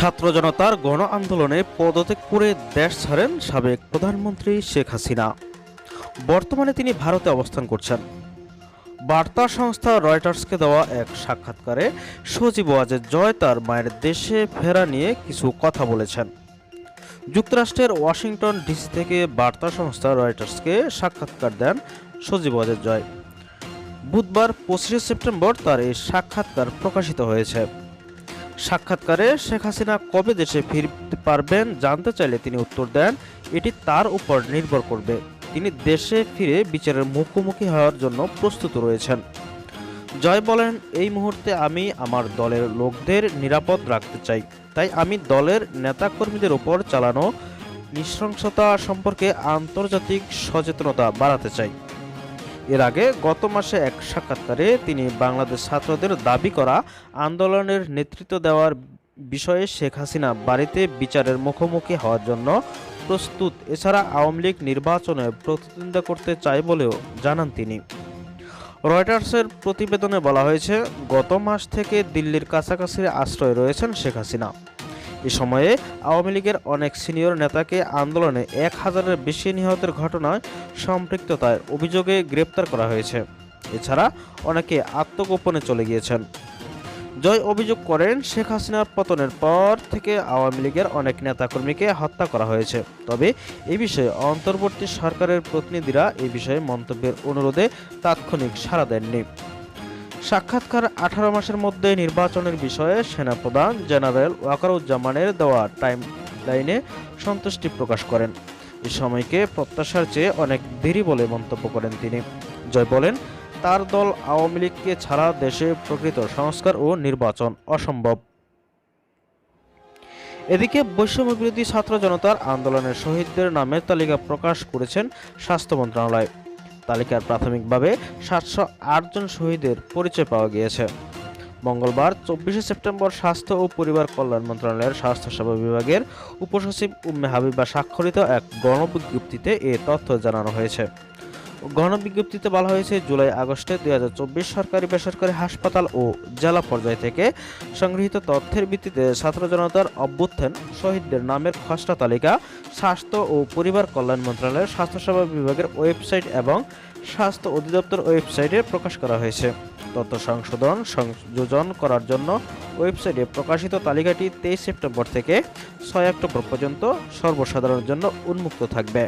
ছাত্র জনতার গণ আন্দোলনে পদত্যাগ করে দেশ ছাড়েন সাবেক প্রধানমন্ত্রী শেখ হাসিনা। বর্তমানে তিনি ভারতে অবস্থান করছেন। বার্তা সংস্থা রয়টার্সকে দেওয়া এক সাক্ষাৎকারে সজীব ওয়াজেদ জয় তার মায়ের দেশে ফেরা নিয়ে কিছু কথা বলেছেন। যুক্তরাষ্ট্রের ওয়াশিংটন ডিসি থেকে বার্তা সংস্থা রয়টার্সকে সাক্ষাৎকার দেন সজীব ওয়াজেদ জয়। বুধবার পঁচিশে সেপ্টেম্বর তার এই সাক্ষাৎকার প্রকাশিত হয়েছে। সাক্ষাৎকারে শেখ হাসিনা কবে দেশে ফিরতে পারবেন জানতে চাইলে তিনি উত্তর দেন, এটি তার উপর নির্ভর করবে। তিনি দেশে ফিরে বিচারের মুখোমুখি হওয়ার জন্য প্রস্তুত রয়েছেন। জয় বলেন, এই মুহূর্তে আমি আমার দলের লোকদের নিরাপদ রাখতে চাই। তাই আমি দলের নেতাকর্মীদের উপর চালানো নৃশংসতা সম্পর্কে আন্তর্জাতিক সচেতনতা বাড়াতে চাই। এর আগে গত মাসে এক সাক্ষাৎকারে তিনি বাংলাদেশ ছাত্রদের দাবি করা আন্দোলনের নেতৃত্ব দেওয়ার বিষয়ে শেখ হাসিনা বাড়িতে বিচারের মুখোমুখি হওয়ার জন্য প্রস্তুত। এছাড়া আওয়ামী লীগ নির্বাচনে প্রতিদ্বন্দ্বিতা করতে চায় বলেও জানান তিনি। রয়টার্সের প্রতিবেদনে বলা হয়েছে, গত মাস থেকে দিল্লির কাছাকাছি আশ্রয় রয়েছেন শেখ হাসিনা। এ সময়ে আওয়ামী লীগের অনেক সিনিয়র নেতাকে আন্দোলনে এক হাজারের বেশি নিহতের ঘটনায় সম্পৃক্ততার অভিযোগে গ্রেপ্তার করা হয়েছে। এছাড়া অনেকে আত্মগোপনে চলে গিয়েছেন। জয় অভিযোগ করেন শেখ হাসিনার পতনের পর থেকে আওয়ামী লীগের অনেক নেতাকর্মীকে হত্যা করা হয়েছে। তবে এ বিষয়ে অন্তর্বর্তী সরকারের প্রতিনিধিরা এ বিষয়ে মন্তব্যের অনুরোধে তাৎক্ষণিক সাড়া দেননি। সাক্ষাৎকার আঠারো মাসের মধ্যে নির্বাচনের বিষয়ে সেনাপ্রধান জেনারেল ওয়াকারুজ্জামানের দেওয়া টাইম লাইনে সন্তুষ্টি প্রকাশ করেন। এই সময়কে প্রত্যাশার চেয়ে অনেক দেরি বলে মন্তব্য করেন তিনি। জয় বলেন, তার দল আওয়ামী লীগকে ছাড়া দেশে প্রকৃত সংস্কার ও নির্বাচন অসম্ভব। এদিকে বৈষম্য বিরোধী ছাত্র জনতার আন্দোলনের শহীদদের নামের তালিকা প্রকাশ করেছেন স্বাস্থ্য মন্ত্রণালয়। তালিকার প্রাথমিকভাবে সাতশো জন শহীদের পরিচয় পাওয়া গিয়েছে। মঙ্গলবার, চব্বিশে সেপ্টেম্বর স্বাস্থ্য ও পরিবার কল্যাণ মন্ত্রণালয়ের স্বাস্থ্যসেবা বিভাগের উপসচিব উম্মে হাবিবা স্বাক্ষরিত এক গণবিজ্ঞপ্তিতে এ তথ্য জানানো হয়েছে। গণবিজ্ঞপ্তিতে বলা হয়েছে, জুলাই আগস্টে দুই হাজার চব্বিশ সরকারি বেসরকারি হাসপাতাল ও জেলা পর্যায় থেকে সংগৃহীত তথ্যের ভিত্তিতে ছাত্র জনতার অভ্যুত্থান, শহীদদের নামের খসড়া তালিকা, স্বাস্থ্য ও পরিবার কল্যাণ মন্ত্রণালয়ের স্বাস্থ্যসেবা বিভাগের ওয়েবসাইট এবং স্বাস্থ্য অধিদপ্তর ওয়েবসাইটে প্রকাশ করা হয়েছে। তথ্য সংশোধন, সংযোজন করার জন্য ওয়েবসাইটে প্রকাশিত তালিকাটি তেইশ সেপ্টেম্বর থেকে ছয় অক্টোবর পর্যন্ত সর্বসাধারণের জন্য উন্মুক্ত থাকবে।